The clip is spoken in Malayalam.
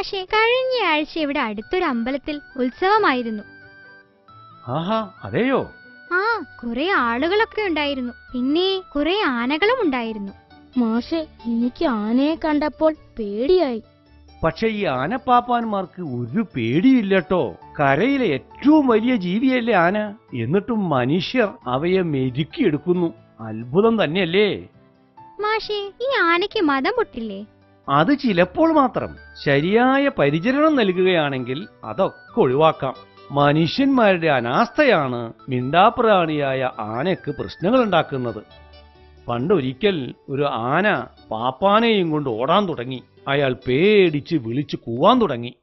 മാഷെ കഴിഞ്ഞയാഴ്ച ഇവിടെ അടുത്തൊരു അമ്പലത്തിൽ ഉത്സവമായിരുന്നു. ആഹാ അതെയോ? ആ കുറെ ആളുകളൊക്കെ ഉണ്ടായിരുന്നു. പിന്നെ കുറെ ആനകളും ഉണ്ടായിരുന്നു. മാഷെ എനിക്ക് ആനയെ കണ്ടപ്പോൾ പേടിയായി. പക്ഷെ ഈ ആനപ്പാപ്പാന്മാർക്ക് ഒരു പേടിയില്ലട്ടോ. കരയിലെ ഏറ്റവും വലിയ ജീവിയല്ലേ ആന. എന്നിട്ടും മനുഷ്യർ അവയെ മെരുക്കിയെടുക്കുന്നു അത്ഭുതം തന്നെയല്ലേ? മാഷെ ഈ ആനയ്ക്ക് മതം പൊട്ടില്ലേ? അത് ചിലപ്പോൾ മാത്രം ശരിയായ പരിചരണം നൽകുകയാണെങ്കിൽ അതൊക്കെ ഒഴിവാക്കാം. മനുഷ്യന്മാരുടെ അനാസ്ഥയാണ് മിണ്ടാപ്രാണിയായ ആനയ്ക്ക് പ്രശ്നങ്ങൾ ഉണ്ടാക്കുന്നത് പണ്ടൊരിക്കൽ ഒരു ആന പാപ്പാനെയും കൊണ്ട് ഓടാൻ തുടങ്ങി. അയാൾ പേടിച്ച് വിളിച്ചു കൂവാൻ തുടങ്ങി.